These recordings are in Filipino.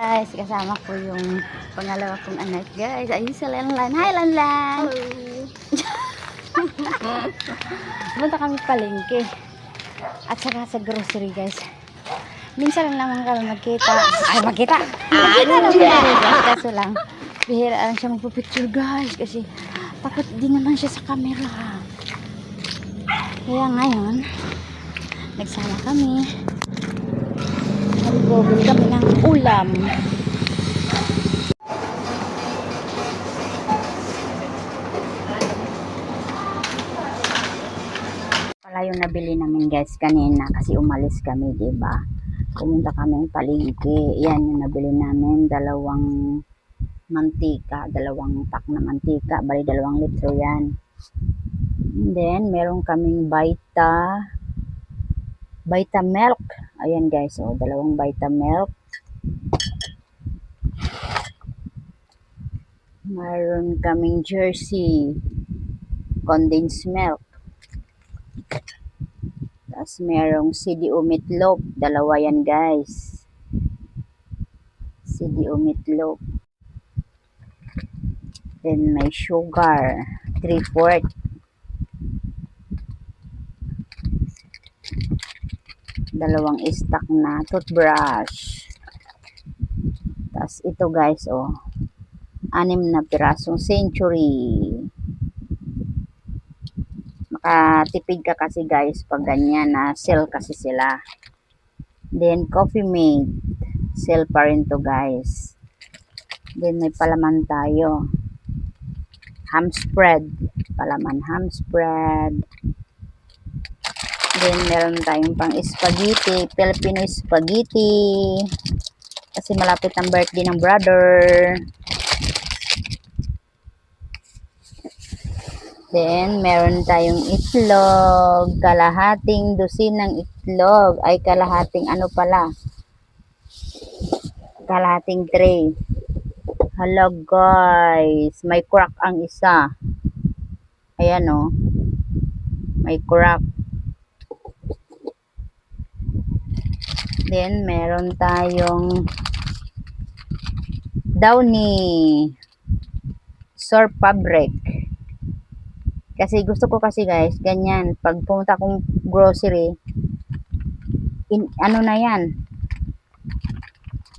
Guys, kasama ko yung pangalawa kong anak, guys. Ayun si Lanlan. Hi, Lanlan! Punta kami palengke. At saka sa grocery, guys. Minsan lang naman kami magkita. Ay, magkita! Magkita lang guys. Kaso lang, bihira lang siya magpapicture, guys. Kasi takot din naman siya sa camera. Kaya ngayon, nagsama kami. Nag-google kami ng ulam. Pala yung nabili namin guys kanina kasi umalis kami, 'di ba? Pumunta kami ng palengke. Yan yung nabili namin, dalawang mantika, dalawang pack na mantika, bali dalawang litro 'yan. And then meron kaming Vita Vita milk. Ayan guys, oh, dalawang Vita milk. Mayroon kaming Jersey condensed milk. Tapos merong CDO meatloaf. Dalawa yan guys. CDO meatloaf. Then may sugar. 3 quart. Dalawang stock na toothbrush. Tapos ito guys, oh. Anim na pirasong century. Makatipid ka kasi guys pag ganyan na sale kasi sila. Then coffee mate. Sale pa rin to guys. Then may palaman tayo. Ham spread. Palaman ham spread. Then meron tayong pang spaghetti. Filipino spaghetti. Kasi malapit ang birthday ng brother. Then, meron tayong itlog. Kalahating dosin ng itlog. Ay, kalahating ano pala. Kalahating tray. Hello, guys. May crack ang isa. Ayan, oh. May crack. Then, meron tayong Downy Sore Fabric. Kasi gusto ko kasi guys, ganyan. Pag pumunta akong grocery, in, ano na yan,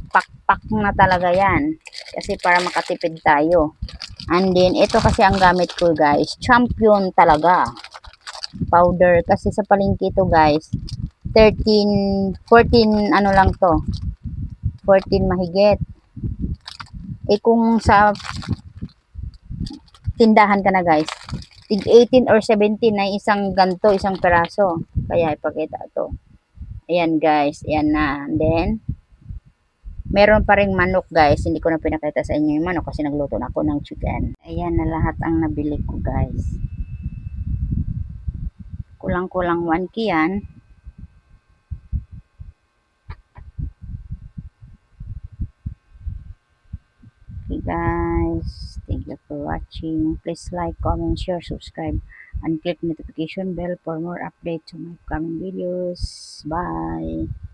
pakpak na talaga yan. Kasi para makatipid tayo. And then, ito kasi ang gamit ko guys, champion talaga. Powder. Kasi sa palengke ito guys, 13, 14, ano lang to, 14 mahigit. Eh kung sa tindahan ka na guys, tig 18 or 17 na isang ganto, isang peraso. Kaya ipakita ito. Ayan guys, ayan na. And then, meron pa ring manok guys. Hindi ko na pinakita sa inyo yung manok kasi nagluto na ako ng chicken. Ayan na lahat ang nabili ko guys. Kulang-kulang 1 yan. Okay guys, thank you for watching. Please like, comment, share, subscribe, and click notification bell for more updates on my upcoming videos. Bye!